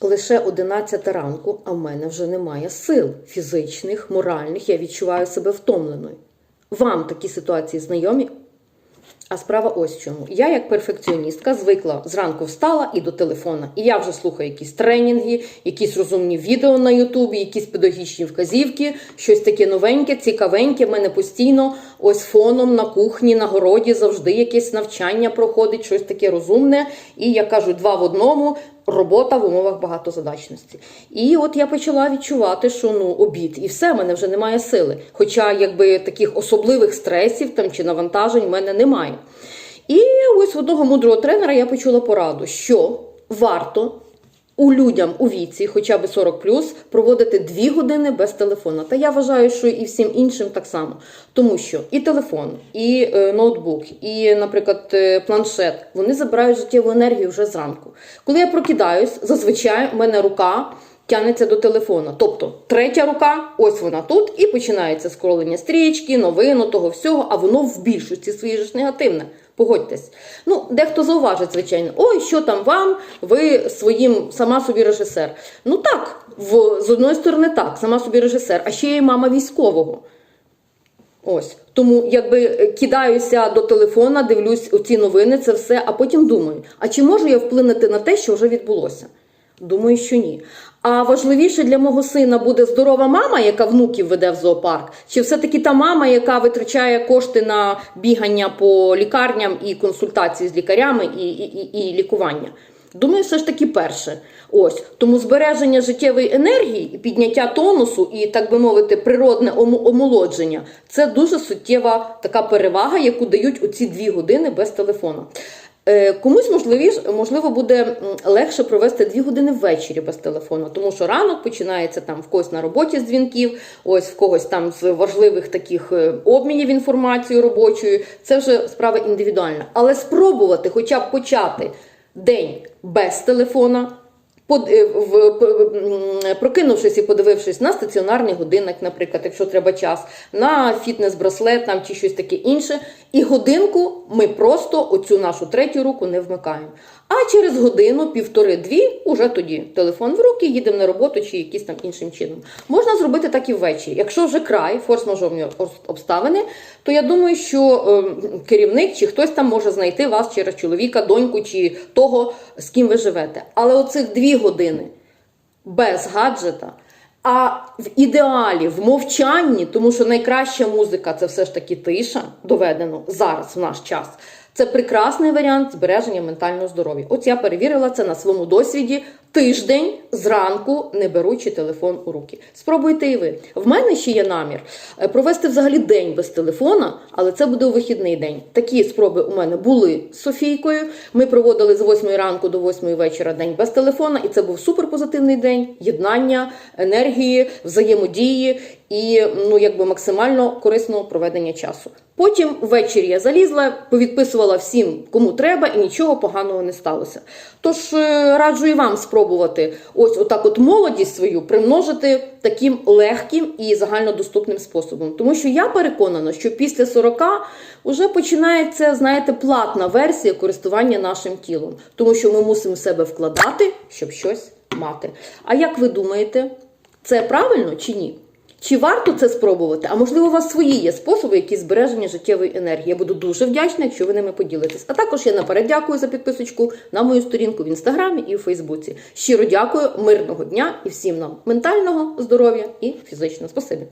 Лише 11 ранку, а в мене вже немає сил фізичних, моральних. Я відчуваю себе втомленою. Вам такі ситуації знайомі? А справа ось в чому. Я, як перфекціоністка, звикла зранку встала і до телефона. І я вже слухаю якісь тренінги, якісь розумні відео на Ютубі, якісь педагогічні вказівки, щось таке новеньке, цікавеньке. В мене постійно ось фоном на кухні, на городі завжди якесь навчання проходить, щось таке розумне. І я кажу, два в одному. Робота в умовах багатозадачності. І от я почала відчувати, що ну обід, і все, в мене вже немає сили. Хоча якби таких особливих стресів там чи навантажень в мене немає. І ось в одного мудрого тренера я почула пораду, що варто у людям у віці, хоча б 40 проводити 2 години без телефона. Та я вважаю, що і всім іншим так само. Тому що і телефон, і е, ноутбук, і, наприклад, е, планшет вони забирають життєву енергію вже зранку. Коли я прокидаюсь, зазвичай в мене рука. Тягнеться до телефона. Тобто третя рука, ось вона тут, і починається скролення стрічки, новин, того всього, а воно в більшості своїй ж негативне. Погодьтесь. Ну, дехто зауважить, звичайно, ой, що там вам, ви своїм сама собі режисер. Ну так, в, з одної сторони, так, сама собі режисер, а ще є мама військового. Ось. Тому якби е, кидаюся до телефона, дивлюсь оці новини, це все, а потім думаю, а чи можу я вплинути на те, що вже відбулося? Думаю, що ні. А важливіше для мого сина буде здорова мама, яка внуків веде в зоопарк, чи все-таки та мама, яка витрачає кошти на бігання по лікарням і консультації з лікарями і, і, і, і лікування? Думаю, все ж таки перше. Ось тому збереження життєвої енергії, підняття тонусу і, так би мовити, природне омолодження це дуже суттєва така перевага, яку дають оці дві години без телефону. Е, Комусь можливіш, можливо буде легше провести дві години ввечері без телефону, тому що ранок починається там в когось на роботі з дзвінків, ось в когось там з важливих таких е, обмінів інформацією робочою. Це вже справа індивідуальна. Але спробувати, хоча б почати день без телефона. Е, прокинувшись і подивившись на стаціонарний годинник, наприклад, якщо треба час, на фітнес-браслет там, чи щось таке інше, і годинку ми просто оцю нашу третю руку не вмикаємо. А через годину, півтори-дві, уже тоді телефон в руки, їдемо на роботу чи якийсь там іншим чином. Можна зробити так і ввечері. Якщо вже край, форс-мажорні обставини, то я думаю, що е, керівник чи хтось там може знайти вас через чоловіка, доньку чи того, з ким ви живете. Але оцих дві години без гаджета. А в ідеалі, в мовчанні, тому що найкраща музика це все ж таки тиша, доведено зараз в наш час. Це прекрасний варіант збереження ментального здоров'я. От я перевірила це на своєму досвіді тиждень зранку, не беручи телефон у руки. Спробуйте і ви. В мене ще є намір е, провести взагалі день без телефона, але це буде у вихідний день. Такі спроби у мене були з Софійкою. Ми проводили з 8 ранку до 8 вечора день без телефона, і це був суперпозитивний день єднання, енергії, взаємодії і ну якби максимально корисного проведення часу. Потім ввечері я залізла, повідписувала всім, кому треба, і нічого поганого не сталося. Тож е, раджу і вам спробувати ось отак от молодість свою примножити таким легким і загальнодоступним способом. Тому що я переконана, що після 40 вже починається, знаєте, платна версія користування нашим тілом, тому що ми мусимо себе вкладати, щоб щось мати. А як ви думаєте, це правильно чи ні? Чи варто це спробувати? А можливо, у вас свої є способи, які збереження життєвої енергії. Я буду дуже вдячна, якщо ви ними поділитесь. А також я наперед дякую за підписочку на мою сторінку в інстаграмі і у Фейсбуці. Щиро дякую, мирного дня і всім нам ментального здоров'я і фізичного. Спасибі.